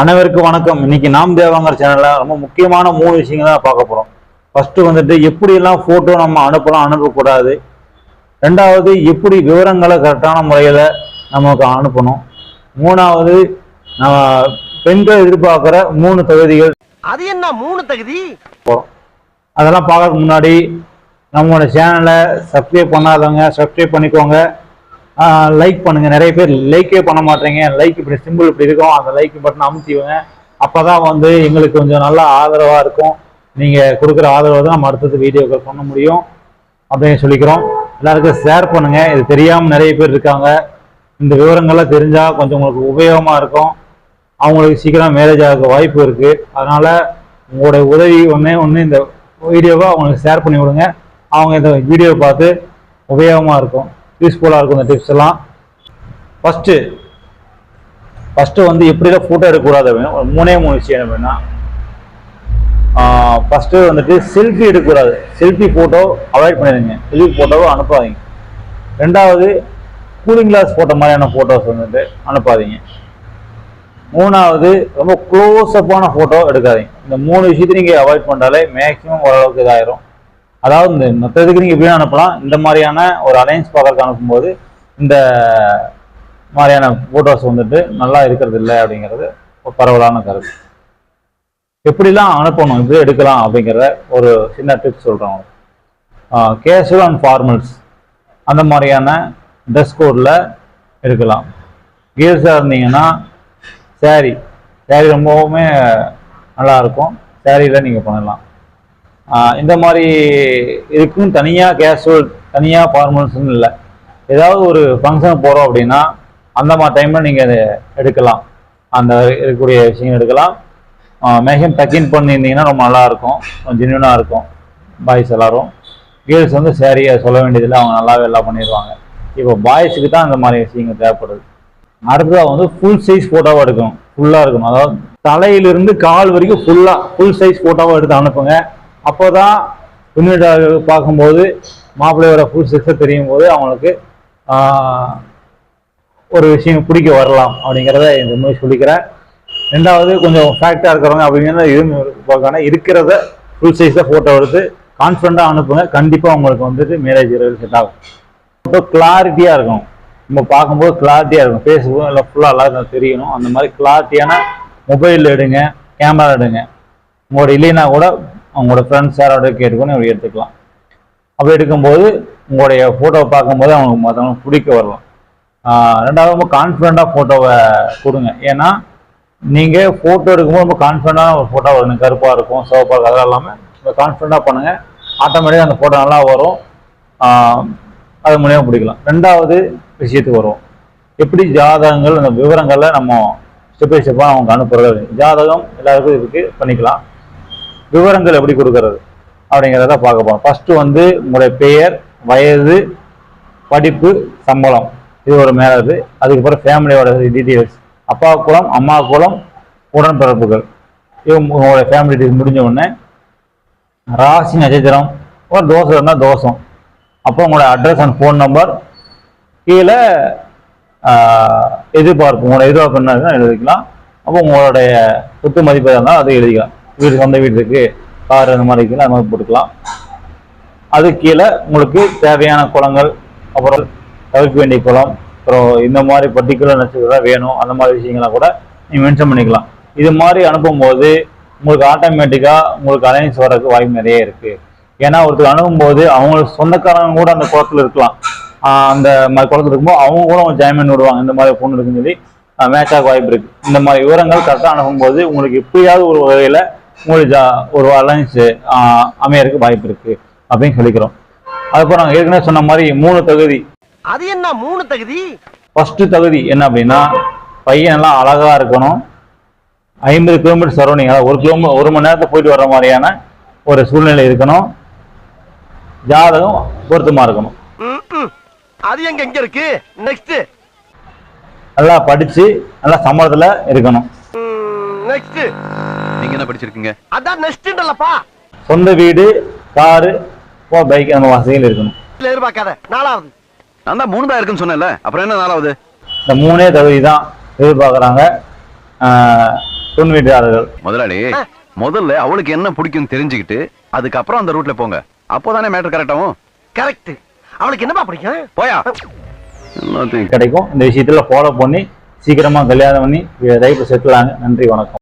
அனைவருக்கும் வணக்கம். இன்னைக்கு நாம் தேவாங்கர் சேனல்ல ரொம்ப முக்கியமான மூணு விஷயங்கள் தான் பார்க்க போறோம். ஃபர்ஸ்ட் வந்துட்டு எப்படியெல்லாம் போட்டோ நம்ம அனுப்பலாம் அனுப்பக்கூடாது? ரெண்டாவது எப்படி விவரங்களை கரெக்டான முறையில் நமக்கு அனுப்பணும்? மூணாவது நம்ம பெண்கள் எதிர்பார்க்குற மூணு தகுதிகள் அது என்ன மூணு தகுதி? போகிறோம் அதெல்லாம் பார்க்கறதுக்கு முன்னாடி நம்மளோட சேனலை சப்ஸ்கிரைப் பண்ணாதவங்க சப்ஸ்கிரைப் பண்ணிக்கோங்க. லைக் பண்ணுங்க. நிறைய பேர் லைக்கே பண்ண மாட்டேங்க லைக் இப்படி சிம்பிள் இப்படி இருக்கும். அந்த லைக் பட்டன் அப்போ அப்பதான் வந்து எங்களுக்கு கொஞ்சம் நல்லா ஆதரவா இருக்கும். நீங்க கொடுக்குற ஆதரவு தான் நம்ம அடுத்தது வீடியோக்கள் பண்ண முடியும். அப்படின்னு சொல்லிக்கிறோம். எல்லாருக்கும் ஷேர் பண்ணுங்க. இது தெரியாம நிறைய பேர் இருக்காங்க. இந்த விவரங்கள்லாம் தெரிஞ்சா கொஞ்சம் உங்களுக்கு உபயோகமா இருக்கும். அவங்களுக்கு சீக்கிரம் மேரேஜ் ஆக வாய்ப்பு இருக்கு. அதனால உங்களுடைய உதவி ஒண்ணே ஒன்று இந்த வீடியோவை அவங்களுக்கு ஷேர் பண்ணி விடுங்க. அவங்க இந்த வீடியோவை பார்த்து உபயோகமா இருக்கும். யூஸ்ஃபுல்லாக இருக்கும் இந்த டிப்ஸ் எல்லாம். ஃபஸ்ட்டு ஃபஸ்ட்டு வந்து எப்படிலாம் ஃபோட்டோ எடுக்கக்கூடாது அப்படின்னா ஒரு மூணே மூணு விஷயம் என்ன அப்படின்னா ஃபஸ்ட்டு வந்துட்டு செல்ஃபி எடுக்கக்கூடாது. செல்ஃபி ஃபோட்டோ அவாய்ட் பண்ணிடுங்க செல்ஃபி ஃபோட்டோவை அனுப்பாதீங்க. ரெண்டாவது கூலிங் கிளாஸ் போட்ட மாதிரியான ஃபோட்டோஸ் வந்துட்டு அனுப்பாதீங்க. மூணாவது ரொம்ப க்ளோஸ்அப்பான ஃபோட்டோ எடுக்காதீங்க. இந்த மூணு விஷயத்தையும் நீங்கள் அவாய்ட் பண்ணாலே மேக்ஸிமம் ஓரளவுக்கு இதாயிரும். அதாவது இந்த மற்றதுக்கு நீங்கள் எப்படி அனுப்பலாம். இந்த மாதிரியான ஒரு அலைன்ஸ் பார்க்கறதுக்கு அனுப்பும்போது இந்த மாதிரியான ஃபோட்டோஸ் வந்துட்டு நல்லா இருக்கிறது இல்லை அப்படிங்கிறது ஒரு பரவலான கருத்து. எப்படிலாம் அனுப்பணும் இப்படி எடுக்கலாம் அப்படிங்கிற ஒரு சின்ன டிப்ஸ் சொல்கிறோம் கேஷுவல் அண்ட் ஃபார்மல்ஸ் அந்த மாதிரியான ட்ரெஸ் கோடில் எடுக்கலாம். கேர்ள்ஸாக இருந்தீங்கன்னா saree. சேரீ ரொம்பவுமே நல்லா இருக்கும். சாரியில் நீங்கள் பண்ணலாம். இந்த மாதிரி இருக்கும் தனியாக கேஷுவல் தனியாக ஃபார்மல்ஸ்னு இல்லை. ஏதாவது ஒரு ஃபங்க்ஷன் போகிறோம் அப்படின்னா அந்த மாதிரி டைமில் நீங்கள் அதை எடுக்கலாம். அந்த இருக்கக்கூடிய விஷயங்கள் எடுக்கலாம். மேக்ஸிமம் டக்கின் பண்ணியிருந்தீங்கன்னா ரொம்ப நல்லா இருக்கும் ஜென்யூனாக இருக்கும். பாய்ஸ் எல்லோரும். கேர்ள்ஸ் வந்து சேரீ சொல்ல வேண்டியதில்லை. அவங்க நல்லாவே எல்லாம் பண்ணிடுவாங்க. இப்போ பாய்ஸுக்கு தான் அந்த மாதிரி விஷயங்கள் தேவைப்படுது. அடுத்ததாக வந்து ஃபுல் சைஸ் ஃபோட்டோவாக எடுக்கணும். ஃபுல்லாக இருக்கணும். அதாவது தலையிலிருந்து கால் வரைக்கும் ஃபுல்லாக ஃபுல் சைஸ் ஃபோட்டோவாக எடுத்து அனுப்புங்க. அப்போ தான் பின்னிட பார்க்கும்போது மாப்பிள்ளையோட ஃபுல் சைஸை தெரியும் போது அவங்களுக்கு ஒரு விஷயம் பிடிக்க வரலாம் அப்படிங்கிறத இந்த மாதிரி சொல்லிக்கிறேன். ரெண்டாவது கொஞ்சம் ஃபேக்டாக இருக்கிறவங்க அப்படிங்கிறத இது பார்க்கணும் இருக்கிறத ஃபுல் சைஸாக ஃபோட்டோ எடுத்து கான்ஃபிடண்ட்டாக அனுப்புங்க. கண்டிப்பாக உங்களுக்கு வந்துட்டு மேரேஜ் செட் ஆகும். ஃபோட்டோ கிளாரிட்டியாக இருக்கும். நம்ம பார்க்கும்போது கிளாரிட்டியாக இருக்கும். ஃபேஸ்புக்கும் இல்லை ஃபுல்லாக எல்லாருக்கும் தெரியணும். அந்த மாதிரி கிளாரிட்டியான மொபைல் எடுங்க கேமரா எடுங்க. உங்களோட இல்லைன்னா கூட அவங்களோட ஃப்ரெண்ட்ஸ் யாரோட கேட்டுக்கொண்டு அப்படி எடுத்துக்கலாம். அப்படி எடுக்கும்போது உங்களுடைய ஃபோட்டோவை பார்க்கும்போது அவங்களுக்கு மற்றவங்க பிடிக்க வரலாம். ரெண்டாவது ரொம்ப கான்ஃபிடண்ட்டாக ஃபோட்டோவை கொடுங்க. ஏன்னா நீங்கள் ஃபோட்டோ எடுக்கும்போது ரொம்ப கான்ஃபிடண்டான ஒரு ஃபோட்டோ வரணும் கருப்பாக இருக்கும் சிவப்பாக இருக்கும் அதெல்லாம் இல்லாமல் ரொம்ப கான்ஃபிடண்ட்டாக பண்ணுங்கள் ஆட்டோமேட்டிக்காக அந்த ஃபோட்டோ நல்லா வரும். அது மூலியமாக பிடிக்கலாம். ரெண்டாவது விஷயத்துக்கு வருவோம். எப்படி ஜாதகங்கள் அந்த விவரங்களை நம்ம ஸ்டெப் பை ஸ்டெப்பாக அவங்க அனுப்புறது. ஜாதகம் எல்லாருக்கும் இதுக்கு பண்ணிக்கலாம். விவரங்கள் எப்படி கொடுக்கறது அப்படிங்கிறத பார்க்க போகிறோம் ஃபர்ஸ்ட் வந்து உங்களுடைய பெயர் வயது படிப்பு சம்பளம். இது ஒரு மேலது அதுக்கப்புறம் ஃபேமிலியோட டீட்டெயில்ஸ் அப்பா குளம் அம்மா குளம் உடன்பிறப்புகள். இது உங்களுடைய ஃபேமிலி டீட்டெயில்ஸ் முடிஞ்ச உடனே ராசி நட்சத்திரம். ஒரு தோசை இருந்தால் தோசம் அப்போ உங்களோட அட்ரஸ் அண்ட் ஃபோன் நம்பர் கீழே எதிர்பார்ப்பு. உங்களோட எதிர்பார்ப்பு என்ன எழுதிக்கலாம். அப்போ உங்களுடைய சொத்து மதிப்பு இருந்தால் அதை எழுதிக்கலாம். வீடு சொந்த வீடு இருக்கு. கார் அந்த மாதிரி இருக்குன்னு அது மாதிரி போட்டுக்கலாம். அது கீழே உங்களுக்கு தேவையான குளங்கள் அப்புறம் தவிர்க்க வேண்டிய குளம் அப்புறம் இந்த மாதிரி பர்டிகுலர் நட்சத்திரம் வேணும் அந்த மாதிரி விஷயங்கள்லாம் கூட நீங்கள் மென்ஷன் பண்ணிக்கலாம். இது மாதிரி அனுப்பும்போது உங்களுக்கு ஆட்டோமேட்டிக்காக உங்களுக்கு அலைன்ஸ் வர்றதுக்கு வாய்ப்பு நிறைய இருக்குது ஏன்னா ஒருத்தர் அனுப்பும்போது அவங்க சொந்தக்காரங்க கூட அந்த குளத்துல இருக்கலாம். அந்த மாதிரி குளத்துல இருக்கும்போது அவங்க கூட அவங்க ஜாயின் விடுவாங்க. இந்த மாதிரி பொண்ணு இருக்குன்னு சொல்லி மேட்ச் ஆக வாய்ப்பு இருக்குது இந்த மாதிரி விவரங்கள் கரெக்டாக அனுப்பும்போது உங்களுக்கு எப்படியாவது ஒரு வகையில் உங்களுக்கு ஒரு அலைன்ஸ் அமையறதுக்கு வாய்ப்பு இருக்கு அப்படின்னு சொல்லிக்கிறோம். அதுக்கப்புறம் நாங்கள் ஏற்கனவே சொன்ன மாதிரி மூணு தகுதி. அது என்ன மூணு தகுதி? ஃபர்ஸ்ட் தகுதி என்ன அப்படின்னா பையன் எல்லாம் அழகா இருக்கணும். ஐம்பது கிலோமீட்டர் சரௌண்டிங் அதாவது ஒரு கிலோமீட்டர் ஒரு மணி நேரத்தை போயிட்டு வர மாதிரியான ஒரு சூழ்நிலை இருக்கணும். ஜாதகம் பொருத்தமா இருக்கணும். அது எங்க எங்க இருக்கு? நெக்ஸ்ட் நல்லா படிச்சு நல்லா சம்பளத்துல இருக்கணும். நெக்ஸ்ட் நீங்க என்ன படிச்சிருக்கீங்க? அதான் நெக்ஸ்ட்ன்றலப்பா சொந்த வீடு காரு பைக் அந்த வசதிகள் இருக்கணும். எதிர்பார்க்காத நாலாவது. நான் தான் மூணு தான் இருக்குன்னு சொன்னேன்ல அப்புறம் என்ன நாலாவது? இந்த மூணே தகுதி தான் எதிர்பார்க்குறாங்க பொண்ணு வீட்டாளர்கள். முதலாளி முதல்ல அவளுக்கு என்ன பிடிக்கும் தெரிஞ்சுக்கிட்டு அதுக்கப்புறம் அந்த ரூட்ல போங்க. அப்போதானே மேட்டர் கரெக்டாகும் கரெக்ட் அவளுக்கு என்னப்பா பிடிக்கும்? போயா. கிடைக்கும். இந்த விஷயத்துல ஃபாலோ பண்ணி சீக்கிரமா கல்யாணம் பண்ணி லைஃப்ல செட்டில் ஆங்க நன்றி வணக்கம்.